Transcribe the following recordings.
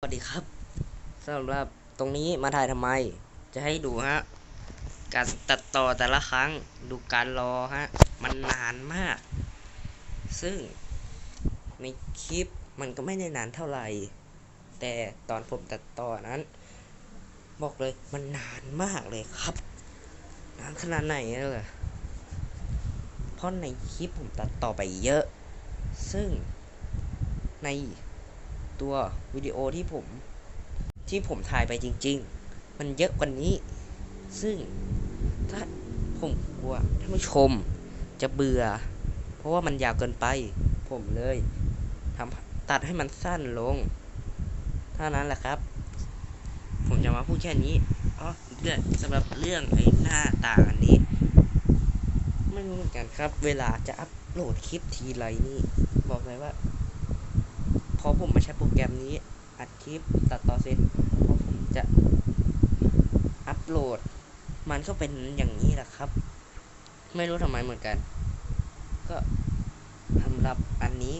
สวัสดีครับสำหรับตรงนี้มาถ่ายทำไม จะให้ดูฮะ การตัดต่อแต่ละครั้งดูการรอฮะ มันนานมาก ซึ่งในคลิปมันก็ไม่ได้นานเท่าไหร่ แต่ตอนผมตัดต่อนั้น บอกเลยมันนานมากเลยครับ นานขนาดไหนเลยเพราะในคลิปผมตัดต่อไปเยอะ ซึ่งใน ตัววิดีโอที่ผม ที่ผมถ่ายไปจริง ๆ มันเยอะกว่านี้ ซึ่งถ้าผมกลัวท่านผู้ชมจะเบื่อ เพราะว่ามันยาวเกินไป ผมเลยทำตัดให้มันสั้นลง เท่านั้นแหละครับ ผมจะมาพูดแค่นี้อ๋อเรื่องสำหรับเรื่องไอ้หน้าต่างอันนี้ไม่รู้เหมือนกันครับ เวลาจะอัปโหลดคลิปทีไรนี่ บอกเลยว่า พอผมมาใช้โปรแกรมนี้ อัดคลิปตัดต่อเสร็จพอผมจะอัปโหลด มันก็เป็นอย่างนี้แหละครับ ไม่รู้ทำไมเหมือนกัน ก็สำหรับอันนี้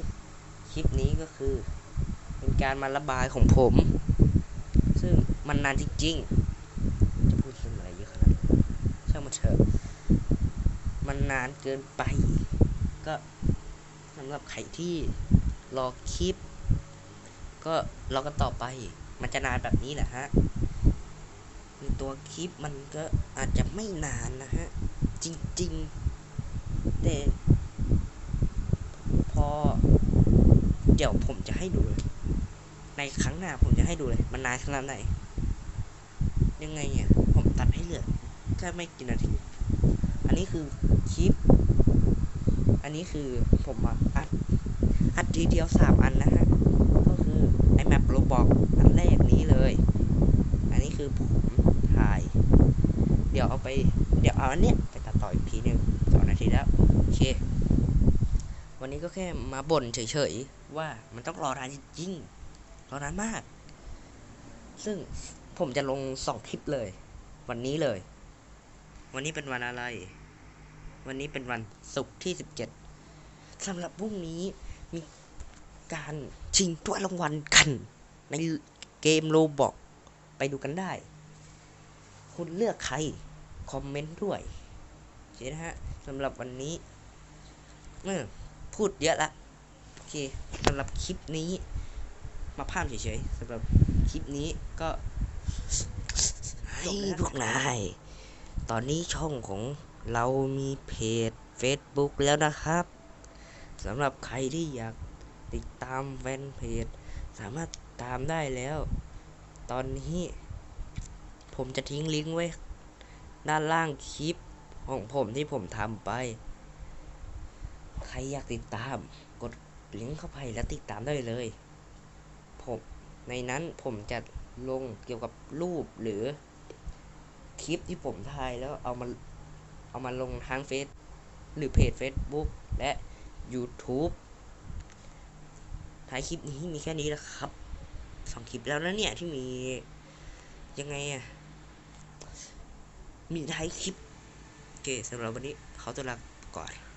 คลิปนี้ก็คือ เป็นการมาระบายของผม ซึ่งมันนานจริงๆ จะพูดเรื่องอะไรเยอะขนาดนั้ช่างมันเถอะมันนานเกินไป ก็สำหรับใครที่รอคลิป ก็รอกันต่อไป มันจะนานแบบนี้แหละฮะในตัวคลิปมันก็อาจจะไม่นานนะฮะ จริงๆ แต่พอ เดี๋ยวผมจะให้ดูเลย ในครั้งหน้าผมจะให้ดูเลย มันนานขนาดไหน ยังไงเนี่ย ผมตัดให้เหลือแค่ไม่กี่นาที อันนี้คือคลิป อันนี้คือผมอัดอัดทีเดียวสามอันนะฮะ แมปโรบอกอันแรกนี้เลย อันนี้คือผมถ่าย เดี๋ยวเอาไป เดี๋ยวเอาอันเนี้ยไปตัดต่ออีกทีหนึ่งสองนาทีแล้ว โอเค วันนี้ก็แค่มาบ่นเฉยๆ ว่ามันต้องรอนานจริงๆรอนานมาก ซึ่งผมจะลงสองคลิปเลย วันนี้เลย วันนี้เป็นวันอะไร วันนี้เป็นวันศุกร์ที่สิบเจ็ดสำหรับพรุ่งนี้มี การชิงถ้วยรางวัลกัน ในเกมโลบอกไปดูกันได้ คุณเลือกใคร คอมเมนต์ด้วยโอเคนะฮะสำหรับวันนี้เออพูดเยอะละโอเคสำหรับคลิปนี้ มาพามเฉยๆสำหรับคลิปนี้ก็ให้พวกนาย ตอนนี้ช่องของเรามีเพจ Facebook แล้วนะครับสำหรับใครที่อยาก ติดตามแฟนเพจ สามารถตามได้แล้ว ตอนนี้ผมจะทิ้งลิงก์ไว้ ด้านล่างคลิปของผมที่ผมทำไป ใครอยากติดตาม กดลิงก์เข้าไปแล้วติดตามได้เลย ผมในนั้นผมจะลงเกี่ยวกับรูปหรือคลิปที่ผมถ่ายแล้วเอามาเอามาลงทางเฟซหรือเพจ Facebook และ YouTube ท้ายคลิปนี้มีแค่นี้แล้วครับสองคลิปแล้วนะเนี่ยที่มียังไงอะมีท้ายคลิปโอเคสำหรับวันนี้เขาตัวลาก่อน